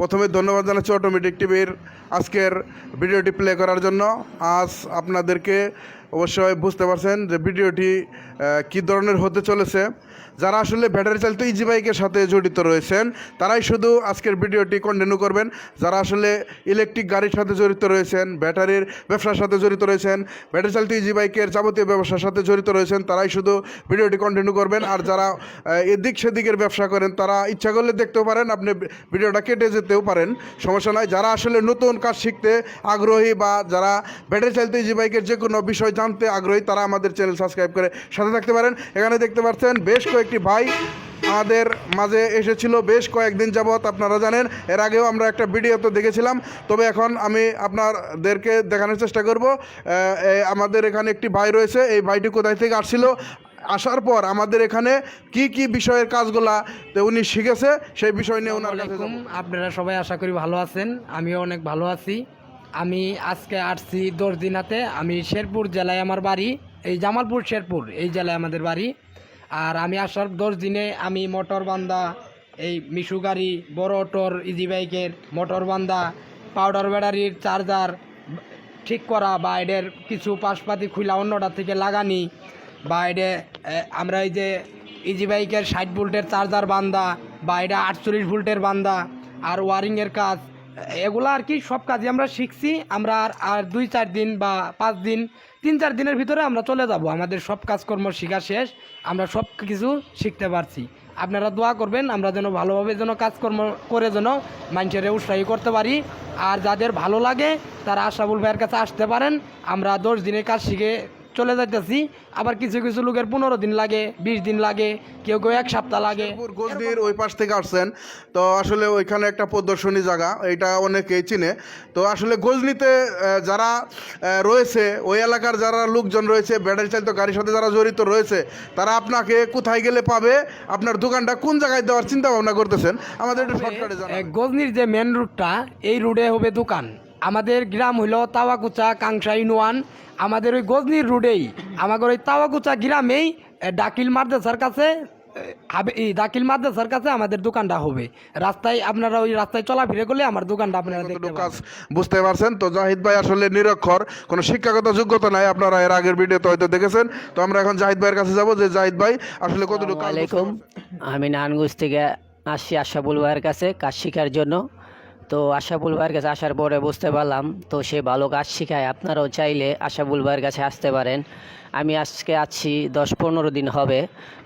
প্রথমে ধন্যবাদ জানাচ্ছি অটোমেটিক টিভির আজকের ভিডিওটি প্লে করার জন্য। আজ আপনাদেরকে অবশ্যই বুঝতে পারছেন যে ভিডিওটি কী ধরনের হতে চলেছে। যারা আসলে ব্যাটারি চালিত ইজি বাইকের সাথে জড়িত রয়েছেন, তারাই শুধু আজকের ভিডিওটি কন্টিনিউ করবেন। যারা আসলে ইলেকট্রিক গাড়ির সাথে জড়িত রয়েছেন, ব্যাটারির ব্যবসার সাথে জড়িত রয়েছেন, ব্যাটারি চালিত ইজি বাইকের যাবতীয় ব্যবসার সাথে জড়িত রয়েছেন, তারাই শুধু ভিডিওটি কন্টিনিউ করবেন। আর যারা এদিক সেদিকের ব্যবসা করেন, তারা ইচ্ছা করলে দেখতেও পারেন, আপনি ভিডিওটা কেটে যেতেও পারেন। সমস্যা নয় যারা আসলে নতুন কাজ শিখতে আগ্রহী বা যারা ব্যাটারি চালিত ইজি বাইকের যে কোনো বিষয় জানতে আগ্রহী তারা আমাদের চ্যানেল সাবস্ক্রাইব করে সাথে থাকতে পারেন। এখানে দেখতে পাচ্ছেন বেশ কয়েকটি ভাই আমাদের মাঝে এসেছিল, বেশ কয়েকদিন যাবৎ আপনারা জানেন, এর আগেও আমরা একটা ভিডিও তো দেখেছিলাম। তবে এখন আমি আপনাদেরকে দেখানোর চেষ্টা করব। আমাদের এখানে একটি ভাই রয়েছে, এই ভাইটি কোথায় থেকে আসছিল? আসার পর আমাদের এখানে কি কি বিষয়ের কাজগুলা তো উনি শিখেছে, সেই বিষয় নিয়ে ওনার কাছে। আপনারা সবাই আশা করি ভালো আছেন, আমিও অনেক ভালো আছি। আমি আজকে আসছি দশ দিনাতে আমি শেরপুর জেলায় আমার বাড়ি এই জামালপুর শেরপুর এই জেলায় আমাদের বাড়ি। আর আমি আসার দশ দিনে আমি মোটর বান্দা এই মিশু গাড়ি বড় অটোর ইজি বাইকের মোটর বান্দা পাউডার ব্যাটারির চার্জার ঠিক করা বা এদের কিছু পাশপাতি খুলা অন্যটা থেকে লাগানি বা এটা এ, আমরা এই যে ইজি বাইকের ষাট ভোল্টের চার্জার বান্দা বা এটা আটচল্লিশ ভোল্টের বান্দা আর ওয়ারিংয়ের কাজ এগুলো আর কি সব কাজই আমরা শিখছি। আমরা আর আর দুই চার দিন বা পাঁচ দিন, তিন চার দিনের ভিতরে আমরা চলে যাব। আমাদের সব কাজকর্ম শেখা শেষ। আমরা সব কিছু শিখতে পারছি। আপনারা দোয়া করবেন, আমরা যেন ভালোভাবে যেন কাজকর্ম করে যেন মানুষের উৎসাহী করতে পারি। আর যাদের ভালো লাগে, তারা আশাবুল ভাইয়ের কাছে আসতে পারেন। আমরা দশ দিনের কাজ শিখে চলে যাইতেছি। আবার কিছু কিছু লোকের পনেরো দিন লাগে বিশ দিন লাগে কেউ কেউ এক সপ্তাহ লাগে। গজদির ওই পাশ থেকে আসছেন। তো আসলে ওইখানে একটা প্রদর্শনী জায়গা এটা অনেকেই চিনে। তো আসলে গজনিতে যারা রয়েছে ওই এলাকার যারা লোকজন রয়েছে ব্যাটারি চালিত গাড়ির সাথে যারা জড়িত রয়েছে তারা আপনাকে কোথায় গেলে পাবে আপনার দোকানটা কোন জায়গায় দেওয়ার চিন্তা ভাবনা করতেছেন? আমাদের একটু শর্টকাটে গজনির যে মেন রুটটা এই রুটে হবে দোকান। আমাদের গ্রাম হইল তাওয়াকুচা কাংসা ইউনিয়ন আমাদের ওই গজনির রুটেই আমাদের ওই তাওয়াকুচা গ্রামেই ডাকিল মাদ্রাসার কাছে ডাকিল মাদ্রাসার কাছে আমাদের দোকানটা হবে। রাস্তায় আপনারা ওই রাস্তায় চলাফেরা করলে আমার দোকানটা আপনারা দেখতে পাবেন। কাজ বুঝতে পারছেন? তো জাহিদ ভাই আসলে নিরক্ষর কোনো শিক্ষাগত যোগ্যতা নাই আপনারা এর আগের ভিডিওতে হয়তো দেখেছেন। তো আমরা এখন জাহিদ ভাইয়ের কাছে যাব যে জাহিদ ভাই আসলে কতটুকু? আমি নারায়ণগঞ্জ থেকে আসছি আশাফুল ভাইয়ের কাছে কাজ শেখার জন্য। তো আশাফুল কাছে আসার পরে বুঝতে পারলাম, তো সে ভালো কাজ শিখায়। আপনারাও চাইলে আশাফুল ভাইয়ের কাছে আসতে পারেন। আমি আজকে আছি, দশ পনেরো দিন হবে।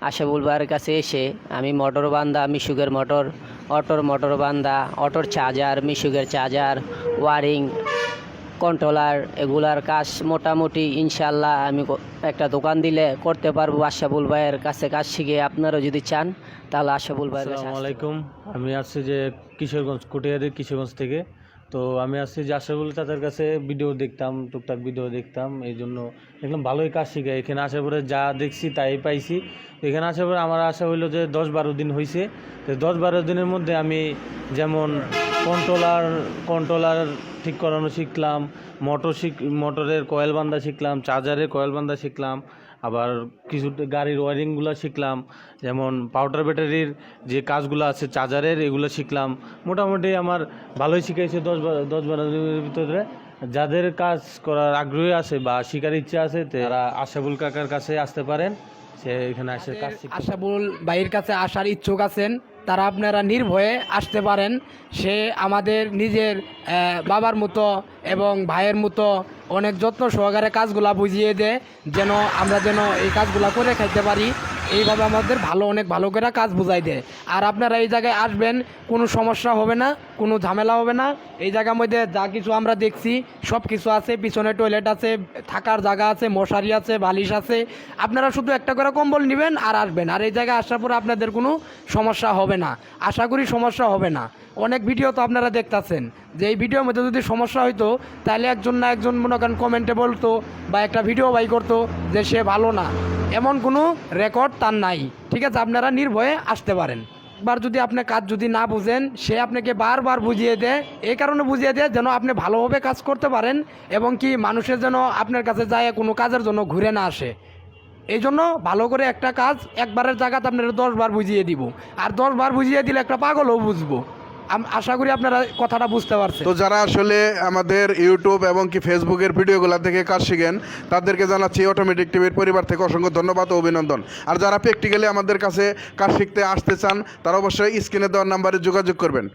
আশাফুল ভাইয়ের কাছে এসে আমি মোটর বান্দা, মিশুকের মোটর, অটোর মোটর বান্দা, অটোর চার্জার, মিশুকের চার্জার, ওয়ারিং কন্ট্রোলার এগুলার কাজ মোটামুটি ইনশাল্লাহ আমি একটা দোকান দিলে করতে পারব আশাফুল ভাইয়ের কাছে কাজ শিখে। আপনারাও যদি চান, তাহলে আশাফুল ভাইয়ের আসসালামু আলাইকুম। আমি আসছি যে কিশোরগঞ্জ, কুটিয়াদের কিশোরগঞ্জ থেকে। তো আমি আসছি যে আশাফুল চাচার কাছে ভিডিও দেখতাম, টুকটাক ভিডিও দেখতাম। এই জন্য দেখলাম ভালোই কাজ শিখায় এখানে আসার পরে যা দেখছি তাই পাইছি। এখানে আসার পরে আমার আশা হইল যে দশ বারো দিন হয়েছে তো দশ বারো দিনের মধ্যে আমি যেমন কন্ট্রোলার কন্ট্রোলার ঠিক করানো শিখলাম মোটর শিখ মোটরের কয়েল বান্ধা শিখলাম চার্জারের কয়েল বান্ধা শিখলাম আবার কিছু গাড়ির ওয়ারিংগুলো শিখলাম যেমন পাউডার ব্যাটারির যে কাজগুলো আছে চার্জারের এগুলো শিখলাম। মোটামুটি আমার ভালোই শিখাইছে দশ বারো দশ বারো দিনের ভিতরে। যাদের কাজ করার আগ্রহী আছে বা শিকার ইচ্ছা আছে তারা আশাবুল কাকার কাছে আসতে পারেন। সে এখানে আসে কাজ আশাবুল ভাইয়ের কাছে আসার ইচ্ছুক আছেন। তারা আপনারা নির্ভয়ে আসতে পারেন। সে আমাদের নিজের বাবার মতো এবং ভাইয়ের মতো অনেক যত্ন সহকারে কাজগুলা বুঝিয়ে দেয়, যেন আমরা যেন এই কাজগুলা করে খাইতে পারি। এইভাবে আমাদের ভালো, অনেক ভালো করে কাজ বুঝাই দেয়। আর আপনারা এই জায়গায় আসবেন, কোনো সমস্যা হবে না, কোনো ঝামেলা হবে না। এই জায়গার মধ্যে যা কিছু আমরা দেখছি সব কিছু আছে, পিছনে টয়লেট আছে, থাকার জায়গা আছে, মশারি আছে, বালিশ আছে। আপনারা শুধু একটা করে কম্বল নেবেন আর আসবেন। আর এই জায়গায় আসার পরে আপনাদের কোনো সমস্যা হবে না। আশা করি সমস্যা হবে না। অনেক ভিডিও তো আপনারা দেখতাছেন। যে এই ভিডিওর মধ্যে যদি সমস্যা হইতো, তাহলে একজন না একজন মনে করেন কমেন্টে বলতো বা একটা ভিডিও বাই করতো যে সে ভালো না। এমন কোনো রেকর্ড তার নাই। ঠিক আছে, আপনারা নির্ভয়ে আসতে পারেন। একবার যদি আপনি কাজ যদি না বুঝেন, সে আপনাকে বারবার বুঝিয়ে দেয়। এই কারণে বুঝিয়ে দেয় যেন আপনি ভালোভাবে কাজ করতে পারেন এবং কি মানুষের যেন আপনার কাছে যায় কোনো কাজের জন্য ঘুরে না আসে। এই জন্য ভালো করে একটা কাজ একবারের জায়গাতে আপনার দশ বার বুঝিয়ে দিব। আর দশ বার বুঝিয়ে দিলে একটা পাগলও বুঝব। আশা করি আপনারা কথাটা বুঝতে পারছেন। তো যারা আসলে আমাদের ইউটিউব এবং কি ফেসবুকের ভিডিওগুলো থেকে কাজ শিখেন, তাদেরকে জানাচ্ছি অটোমেটিক টিভির পরিবার থেকে অসংখ্য ধন্যবাদ ও অভিনন্দন। আর যারা প্র্যাকটিক্যালি আমাদের কাছে কাজ শিখতে আসতে চান, তারা অবশ্যই স্ক্রিনে দেওয়ার নাম্বারে যোগাযোগ করবেন।